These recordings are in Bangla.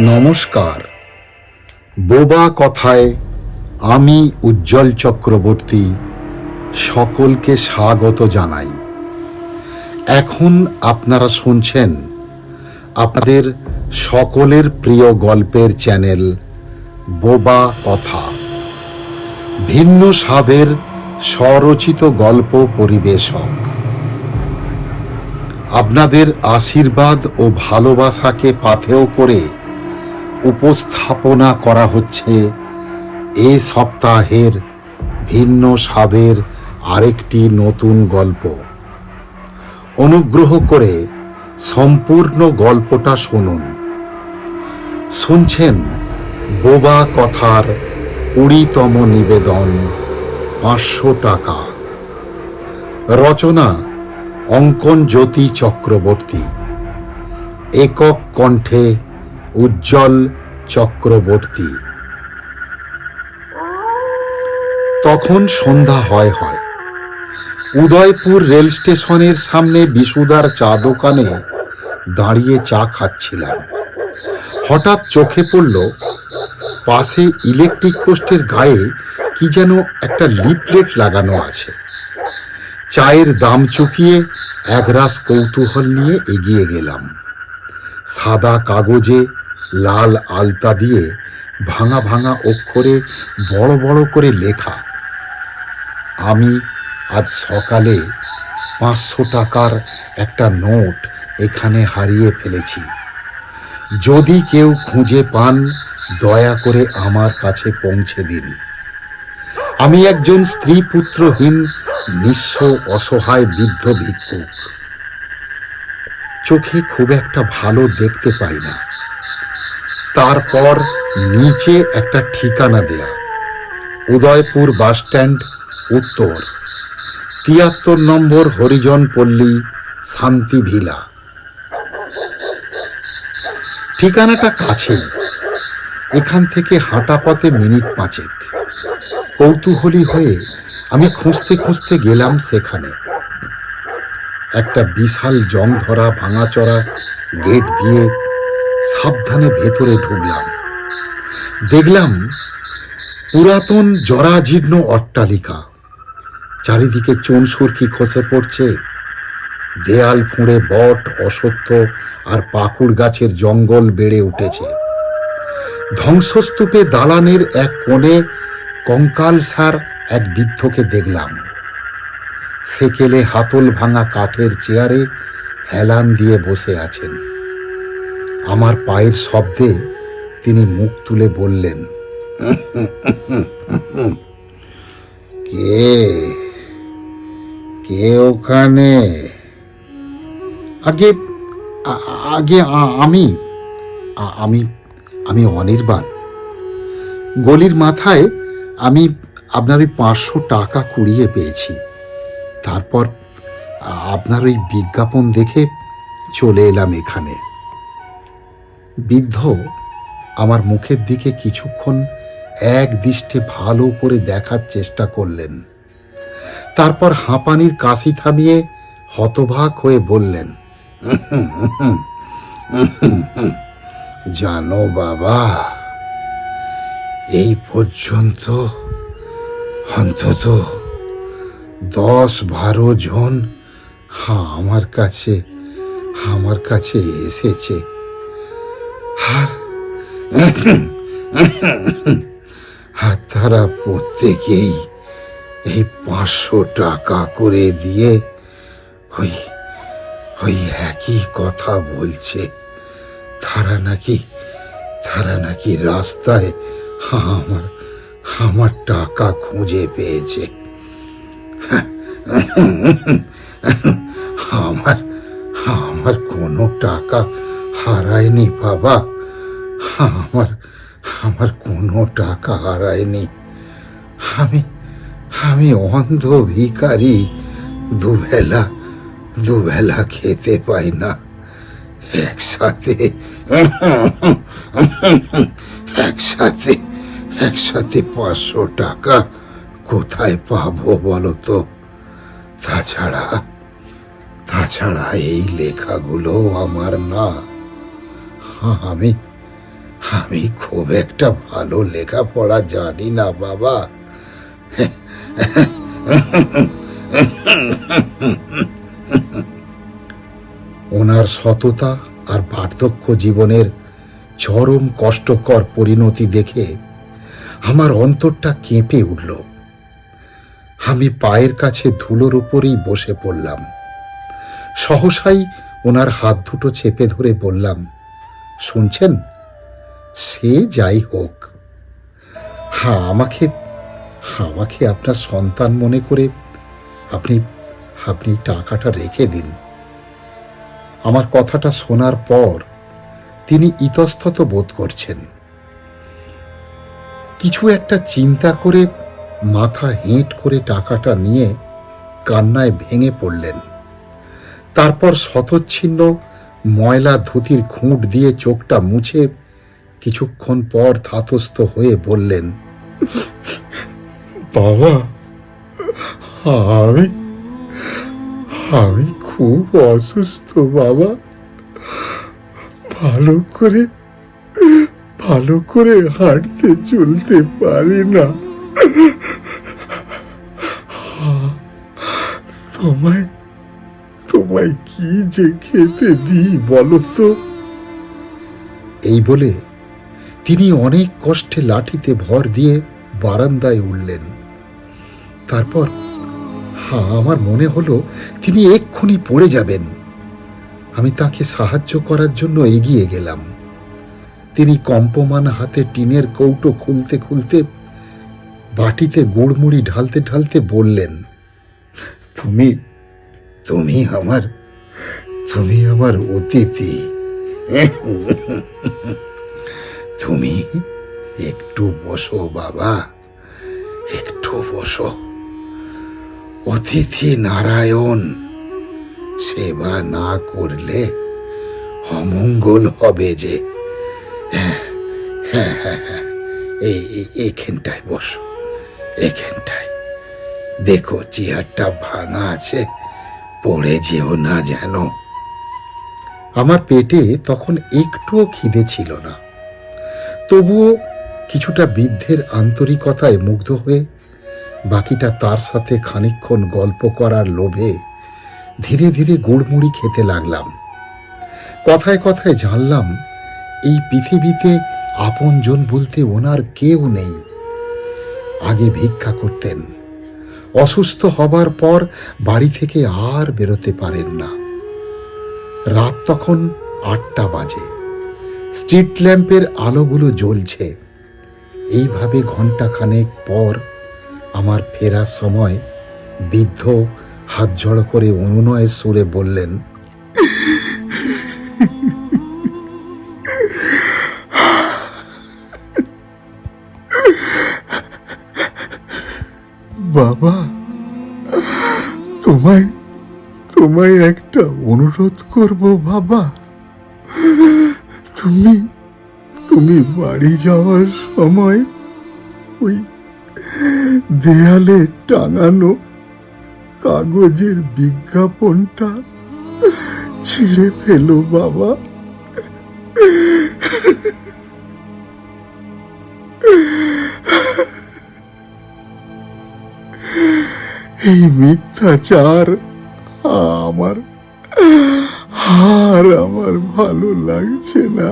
নমস্কার। বোবা কথায় আমি উজ্জ্বল চক্রবর্তী সকলকে স্বাগত জানাই। এখন আপনারা শুনছেন আপনাদের সকলের প্রিয় গল্পের চ্যানেল বোবা কথা। ভিন্ন স্বাদের স্বরচিত গল্প পরিবেশক। আপনাদের আশীর্বাদ ও ভালোবাসাকে পাথেয় করে উপস্থাপনা করা হচ্ছে এ সপ্তাহের ভিন্ন স্বাদের আরেকটি নতুন গল্প। অনুগ্রহ করে সম্পূর্ণ গল্পটা শুনুন। শুনছেন বোবা কথার কুড়িতম নিবেদন, পাঁচশো টাকা। রচনা অঙ্কন জ্যোতি চক্রবর্তী। একক কণ্ঠে উজ্জ্বল চক্রবর্তী। তখন সন্ধ্যা হয় হয়। উদয়পুর রেল স্টেশনের সামনে বিশুদার চা দোকানে দাঁড়িয়ে চা খাচ্ছিলাম। হঠাৎ চোখে পড়ল, পাশে ইলেকট্রিক পোস্টের গায়ে কি যেন একটা লিপলেট লাগানো আছে। চায়ের দাম চুকিয়ে একরাশ কৌতূহল নিয়ে এগিয়ে গেলাম। সাদা কাগজে লাল আলতা দিয়ে ভাঙা ভাঙা অক্ষরে বড় বড় করে লেখা, আমি আজ সকালে পাঁচশো টাকার একটা নোট এখানে হারিয়ে ফেলেছি। যদি কেউ খুঁজে পান, দয়া করে আমার কাছে পৌঁছে দিন। আমি একজন স্ত্রী পুত্রহীন, নিঃস্ব, অসহায়, বৃদ্ধ ভিক্ষুক। চোখে খুব একটা ভালো দেখতে পাই না। তারপর নিচে একটা ঠিকানা দেয়া। উদয়পুর বাসস্ট্যান্ড উত্তর। তিয়াত্তর নম্বর হরিজন পল্লী, শান্তি ভিলা। ঠিকানাটা কাছেই। এখান থেকে হাঁটা পথে মিনিট পাঁচেক। কৌতূহলী হয়ে আমি খুঁজতে খুঁজতে গেলাম সেখানে। একটা বিশাল জং ধরা ভাঙাচড়া গেট দিয়ে সাবধানে ভেতরে ঢুকলাম। দেখলাম পুরাতন জরাজীর্ণ অট্টালিকা। চারিদিকে চুন সুরকি খসে পড়ছে। দেয়াল ফুঁড়ে বট, অসত্য আর পাকুড় গাছের জঙ্গল বেড়ে উঠেছে। ধ্বংসস্তূপে দালানের এক কোণে কঙ্কাল সার এক বৃদ্ধকে দেখলাম। সেকেলে হাতল ভাঙা কাঠের চেয়ারে হেলান দিয়ে বসে আছেন। আমার পায়ের শব্দে তিনি মুখ তুলে বললেন, কে? কে ওখানে? আগে আগে আমি আমি আমি অনির্বাণ। গলির মাথায় আমি আপনার ওই পাঁচশো টাকা কুড়িয়ে পেয়েছি। তারপর আপনার ওই বিজ্ঞাপন দেখে চলে এলাম এখানে। বৃদ্ধ আমার মুখের দিকে কিছুক্ষণ এক দৃষ্টে ভালো করে দেখার চেষ্টা করলেন। তারপর হাঁপানির কাশি থামিয়ে হতভাগ হয়ে বললেন, জানো বাবা, এই পর্যন্ত অন্তত দশ বারো জন আমার কাছে আমার কাছে এসেছে। আর তারা প্রত্যেকেই এই পাঁচশো টাকা করে দিয়ে ওই ওই একই কথা বলছে। তারা নাকি তারা নাকি রাস্তায় আমার আমার টাকা খুঁজে পেয়েছে। আমার আমার কোনো টাকা হারায়নি বাবা। আমার আমার কোনো টাকা হারায়নি। আমি আমি অন্ধ ভিখারি, দুবেলা দুবেলা খেতে পাই না। একসাথে একসাথে একসাথে পাঁচশো টাকা কোথায় পাবো বলো তো তাছাড়া তাছাড়া এই লেখাগুলো আমার না। আমি আমি খুব একটা ভালো লেখাপড়া জানি না, বাবা। ওনার সততা আর বার্ধক্য জীবনের চরম কষ্টকর পরিণতি দেখে আমার অন্তরটা কেঁপে উঠল। আমি পায়ের কাছে ধুলোর উপরেই বসে পড়লাম। সহসাই ওনার হাত দুটো চেপে ধরে বললাম, শুনছেন? সে যাই হোক। হ্যাঁ আমাকে আমাকে আপনার সন্তান মনে করে আপনি আপনি টাকাটা রেখে দিন। আমার কথাটা শোনার পর তিনি ইতস্তত বোধ করছেন। কিছু একটা চিন্তা করে মাথা হেঁট করে টাকাটা নিয়ে কান্নায় ভেঙে পড়লেন। তারপর শতচ্ছিন্ন ময়লা ধুতির খুঁট দিয়ে চোখটা মুছে কিছুক্ষণ পর ধাতস্থ হয়ে বললেন বাবা আমি আমি খুব অসুস্থ বাবা। ভালো করে ভালো করে হাঁটতে চলতে পারি না। তোমায় তোমায় কি যে খেতে দিই বলো তো? এই বলে তিনি অনেক কষ্টে লাঠিতে ভর দিয়ে বারান্দায় উঠলেন। তারপর, হা, আমার মনে হলো তিনি এক্ষুনি পড়ে যাবেন। আমি তাকে সাহায্য করার জন্য এগিয়ে গেলাম। তিনি কম্পমান হাতে টিনের কৌটো খুলতে খুলতে বাটিতে গুড়মুড়ি ঢালতে ঢালতে বললেন, তুমি তুমি আমার তুমি আমার অতিথি। তুমি একটু বসো, বাবা। একটু বসো। অতিথি নারায়ণ, সেবা না করলে অমঙ্গল হবে যে। হ্যাঁ হ্যাঁ হ্যাঁ হ্যাঁ। এই এখানটায় বসো, এখানটায়। দেখো, চেয়ারটা ভাঙা আছে, পড়ে যেও না যেন। আমার পেটে তখন একটুও খিদে ছিল না। তবুও কিছুটা বৃদ্ধের আন্তরিকতায় মুগ্ধ হয়ে বাকিটা তার সাথে খানিকক্ষণ গল্প করার লোভে ধীরে ধীরে গুড়মুড়ি খেতে লাগলাম। কথায় কথায় জানলাম, এই পৃথিবীতে আপনজন বলতে ওনার কেউ নেই। আগে ভিক্ষা করতেন। অসুস্থ হবার পর বাড়ি থেকে আর বেরোতে পারেন না। রাত তখন আটটা বাজে। স্ট্রিট ল্যাম্পের আলোগুলো জ্বলছে। এইভাবে ঘন্টাখানেক পর আমার ফেরার সময় বৃদ্ধ হাত জড়ো করে অনুনয়ের সুরে বললেন, বাবা, তোমায় তোমায় একটা অনুরোধ করব বাবা। তুমি তুমি বাড়ি যাওয়ার সময় ওই দেয়ালে টাঙানো কাগজের বিজ্ঞাপনটা ছিঁড়ে ফেলো, বাবা। এই মিথ্যাচার আমার আর আমার ভালো লাগছে না।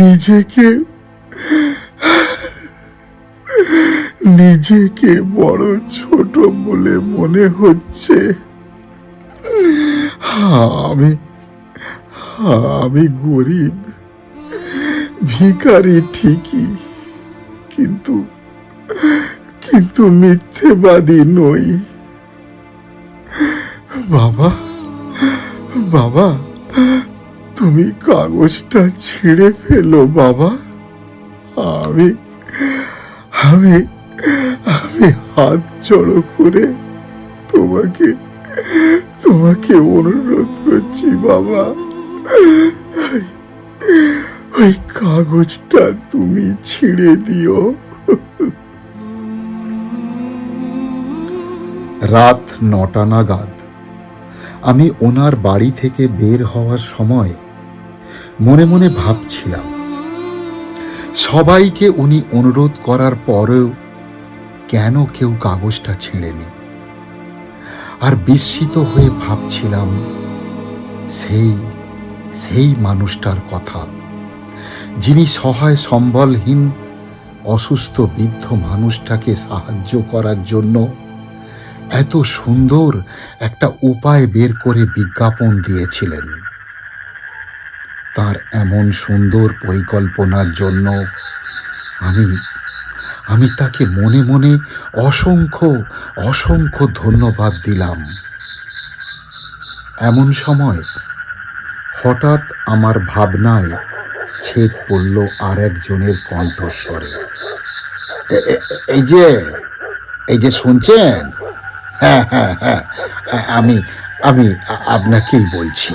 নিজেকে নিজেকে বড় ছোট বলে মনে হচ্ছে। আমি আমি গরিব, ভিখারি ঠিকই, কিন্তু কিন্তু মিথ্যেবাদী নই। বাবা। বাবা, তুমি কাগজটা ছিঁড়ে ফেলো বাবা। আমি আমি আমি হাত জড়ো করে তোমাকে তোমাকে অনুরোধ করছি বাবা। ওই- কাগজটা তুমি ছিঁড়ে দিও। রাত নটা নাগাদ। আমি ওনার বাড়ি থেকে বের হওয়ার সময় মনে মনে ভাবছিলাম। সবাইকে উনি অনুরোধ করার পরেও কেন কেউ কাগজটা ছেড়েনি। আর বিস্মিত হয়ে ভাবছিলাম, সেই সেই মানুষটার কথা, যিনি সহায় সম্বলহীন, অসুস্থ বৃদ্ধ মানুষটাকে সাহায্য করার জন্য এত সুন্দর একটা উপায় বের করে বিজ্ঞাপন দিয়েছিলেন। তার এমন সুন্দর পরিকল্পনার জন্য আমি আমি তাকে মনে মনে অসংখ্য অসংখ্য ধন্যবাদ দিলাম। এমন সময় হঠাৎ আমার ভাবনায় ছেদ পড়ল আর একজনের কণ্ঠস্বরে। "এ- এ- এই যে এই যে শুনছেন? হ্যাঁ হ্যাঁ হ্যাঁ। আমি আমি আপনাকেই বলছি।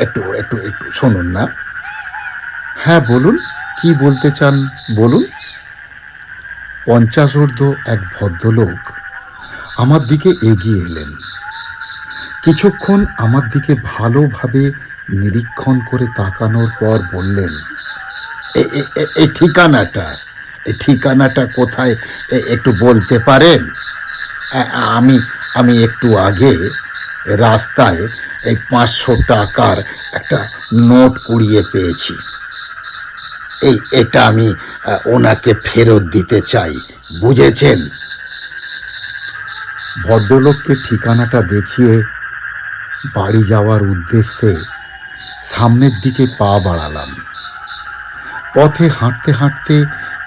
একটু একটু একটু শুনুন না। হ্যাঁ বলুন, কি বলতে চান? বলুন। পঞ্চাশোর্ধ এক ভদ্রলোক আমার দিকে এগিয়ে এলেন। কিছুক্ষণ আমার দিকে ভালোভাবে নিরীক্ষণ করে তাকানোর পর বললেন, "এ- এ- এ- এই ঠিকানাটা এই ঠিকানাটা কোথায়? একটু বলতে পারেন? আমি আমি একটু আগে রাস্তায় এই পাঁচশো টাকার একটা নোট কুড়িয়ে পেয়েছি। এই, এটা আমি ওনাকে ফেরত দিতে চাই, বুঝেছেন? ভদ্রলোককে ঠিকানাটা দেখিয়ে বাড়ি যাওয়ার উদ্দেশ্যে সামনের দিকে পা বাড়ালাম। পথে হাঁটতে হাঁটতে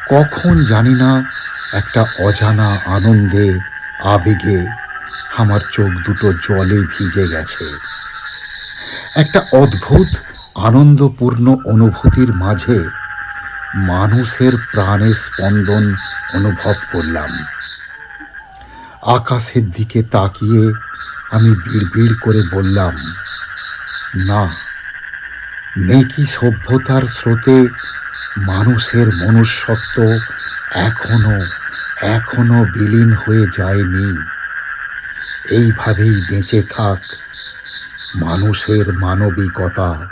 কখন জানি না একটা অজানা আনন্দে আবেগে আমার চোখ দুটো জলে ভিজে গেছে। একটা অদ্ভুত, আনন্দপূর্ণ অনুভূতির মাঝে মানুষের প্রাণের স্পন্দন অনুভব করলাম। আকাশের দিকে তাকিয়ে আমি বিড়বিড় করে বললাম, না, নেকি সভ্যতার স্রোতে মানুষের মনুষ্যত্ব এখনও এখনও বিলীন হয়ে যায়নি। এইভাবেই বেঁচে থাক। মানুষের মানবিকতা,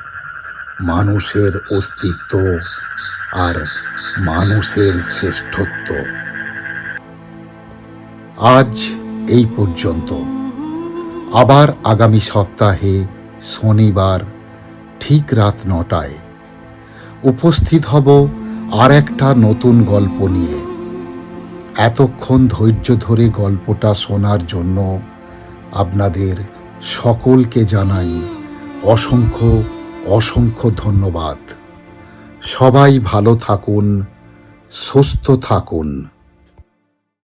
মানুষের অস্তিত্ব আর মানুষের শ্রেষ্ঠত্ব। আজ এই পর্যন্ত। আবার আগামী সপ্তাহে শনিবার, ঠিক রাত নটায়। উপস্থিত হব আর একটা নতুন গল্প নিয়ে। এতক্ষণ ধৈর্য ধরে গল্পটা শোনার জন্য আপনাদের সকলকে জানাই অসংখ্য অসংখ্য ধন্যবাদ। সবাই ভালো থাকুন, সুস্থ থাকুন।